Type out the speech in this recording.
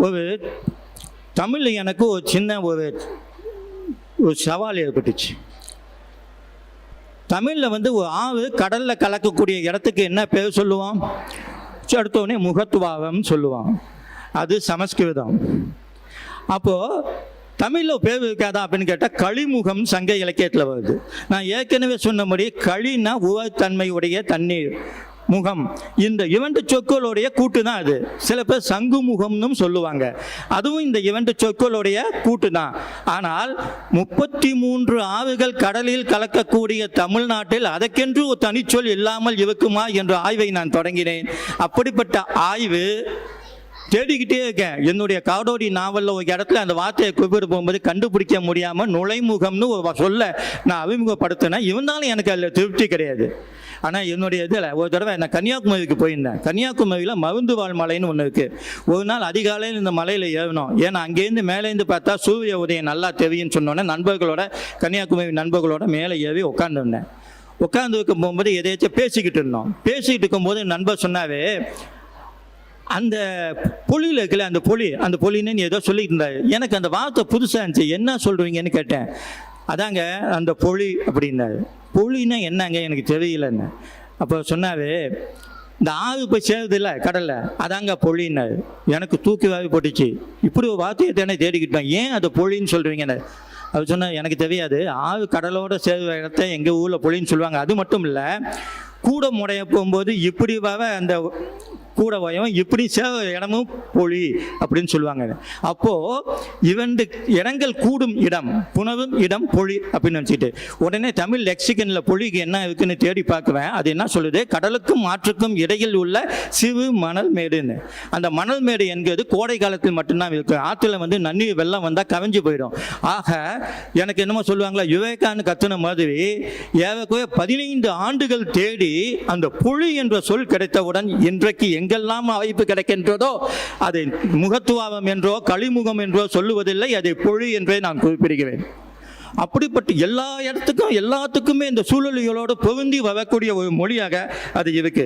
ஒரு தமிழில் எனக்கு ஒரு சின்ன ஒரு ஒரு சவால் ஏற்பட்டுச்சு. தமிழில் வந்து ஒரு ஆவு கடலில் கலக்கக்கூடிய இடத்துக்கு என்ன பேர் சொல்லுவான்? அடுத்தோடனே முகத்துவாவம் சொல்லுவான். அது சமஸ்கிருதம். அப்போது தமிழில் பேர் இருக்காதா அப்படின்னு கேட்டால் களிமுகம் சங்க இலக்கியத்தில் வருது. நான் ஏற்கனவே சொன்னபடி களின்னா உவத்தன்மையுடைய தண்ணீர். முகம். இந்த இரண்டு சொற்களுடைய கூட்டு தான் அது. சில பேர் சங்கு முகம்னு சொல்லுவாங்க. அதுவும் இந்த இரண்டு சொற்களுடைய கூட்டு தான் ஆனால் முப்பத்தி மூன்று ஆறுகள் கடலில் கலக்கக்கூடிய தமிழ்நாட்டில் அதற்கென்று ஒரு தனிச்சொல் இல்லாமல் இருக்குமா என்ற ஆய்வை நான் தொடங்கினேன். அப்படிப்பட்ட ஆய்வு தேடிக்கிட்டே இருக்கேன் என்னுடைய காடோடி நாவலில் ஒரு இடத்துல அந்த வார்த்தையை குறிப்பிட்டு போகும்போது கண்டுபிடிக்க முடியாமல் நுழைமுகம்னு ஒரு சொல்ல நான் அறிமுகப்படுத்தினேன். இருந்தாலும் எனக்கு அதில் திருப்தி கிடையாது. ஆனால் என்னுடைய இதில் ஒரு தடவை நான் கன்னியாகுமரிக்கு போயிருந்தேன். கன்னியாகுமரியில் மருந்து வாழ் மலைன்னு ஒன்று இருக்குது ஒரு நாள் அதிகாலையில் இந்த மலையில் ஏறணும் ஏன்னா அங்கேருந்து மேலேருந்து பார்த்தா சூரிய உதயம் நல்லா தெரியும்னு சொன்னோன்னே நண்பர்களோட கன்னியாகுமரி நண்பர்களோட மேலே ஏறி உட்காந்துருந்தேன் உட்காந்து வைக்கும் போகும்போது எதையாச்சும் பேசிக்கிட்டு இருந்தோம். பேசிக்கிட்டு இருக்கும்போது நண்பர் சொன்னாவே அந்த பொலியில் இருக்குல்ல அந்த பொலி அந்த பொலின்னு ஏதோ சொல்லிட்டு இருந்தார் எனக்கு அந்த வார்த்தை புதுசாக இருந்துச்சு. என்ன சொல்கிறீங்கன்னு கேட்டேன். அதாங்க அந்த பொலி அப்படின்னாரு. பொலின்னா என்னங்க? எனக்கு தெரியலன்னு. அப்போ சொன்னாரு இந்த ஆறு போய் சேருதுல்ல கடலில். அதாங்க பொழின்னாரு எனக்கு தூக்கி வாரி போட்டுச்சு. இப்படி ஒரு வார்த்தையை தானே தேடிக்கிட்டோம் ஏன் அதை பொழின்னு சொல்கிறீங்கன்னு அவர் சொன்னார் எனக்கு தெரியாது. ஆறு கடலோட சேர்ற இடத்த எங்கள் ஊரில் பொழின்னு சொல்லுவாங்க. அது மட்டும் இல்லை கூட முடைய போகும்போது இப்படி வர அந்த கூட பயம் இப்படி சேவ இடமும் பொழி அப்படின்னு சொல்லுவாங்க. அப்போது இரண்டு இடங்கள் கூடும் இடம் புனவும் இடம் பொழி அப்படின்னு நினச்சிட்டு. உடனே தமிழ் லெக்சிகனில் பொழிக்கு என்ன இருக்குன்னு தேடி பார்க்குவேன். அது என்ன சொல்லுது? கடலுக்கும் ஆற்றுக்கும் இடையில் உள்ள சிறு மணல் மேடுன்னு. அந்த மணல் மேடு என்கிறது கோடை காலத்தில் மட்டும்தான் இருக்கும் ஆற்றுல வந்து நன்னீர் வெள்ளம் வந்தால் கவிஞ்சு போயிடும். ஆக எனக்கு என்னமோ சொல்லுவாங்களா? யுவேகான்னு கத்துன மாதிரி ஏறக்குறைய பதினைந்து ஆண்டுகள் தேடி அந்த பொழி என்ற சொல் கிடைத்தவுடன் இன்றைக்கு எங்கெல்லாம் வாய்ப்பு கிடைக்கின்றதோ அதை முகத்துவாவம் என்றோ கழிமுகம் என்றோ சொல்லுவதில்லை. அதை பொழி என்றே நான் குறிப்பிடுகிறேன். அப்படிப்பட்ட எல்லா இடத்துக்கும் எல்லாத்துக்குமே இந்த சூழலிகளோடு பொருந்தி வரக்கூடிய ஒரு மொழியாக அது இருக்கு.